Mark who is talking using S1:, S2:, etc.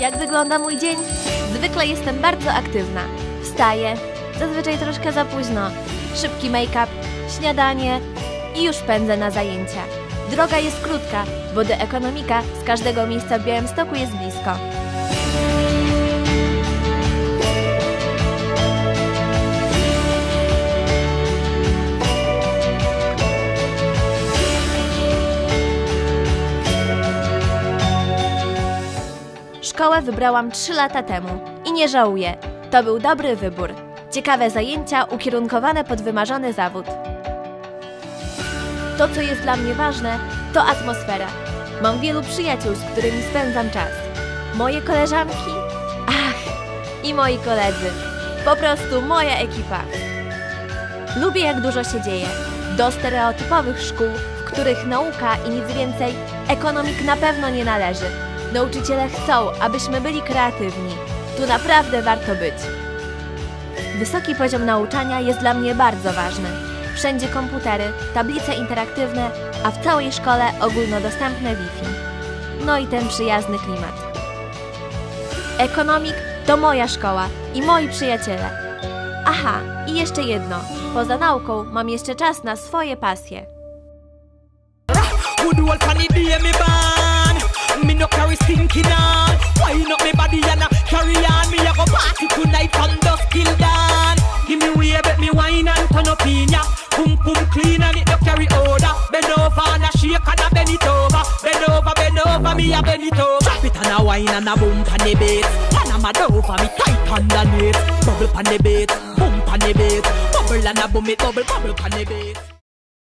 S1: Jak wygląda mój dzień? Zwykle jestem bardzo aktywna. Wstaję, zazwyczaj troszkę za późno. Szybki make-up, śniadanie i już pędzę na zajęcia. Droga jest krótka, bo do ekonomika z każdego miejsca w Białymstoku jest blisko. Szkołę wybrałam 3 lata temu i nie żałuję. To był dobry wybór. Ciekawe zajęcia ukierunkowane pod wymarzony zawód. To, co jest dla mnie ważne, to atmosfera. Mam wielu przyjaciół, z którymi spędzam czas. Moje koleżanki? Ach, i moi koledzy. Po prostu moja ekipa. Lubię, jak dużo się dzieje. Do stereotypowych szkół, w których nauka i nic więcej, ekonomik na pewno nie należy. Nauczyciele chcą, abyśmy byli kreatywni. Tu naprawdę warto być. Wysoki poziom nauczania jest dla mnie bardzo ważny. Wszędzie komputery, tablice interaktywne, a w całej szkole ogólnodostępne Wi-Fi. No i ten przyjazny klimat. Ekonomik to moja szkoła i moi przyjaciele. Aha, i jeszcze jedno. Poza nauką mam jeszcze czas na swoje pasje.
S2: Me a bend it over Drop it and a wine and a boom pan the beat. And a mad over me tight underneath Bubble pan the beat, boom pan the beat. Bubble and a boom it, bubble, bubble pan the beat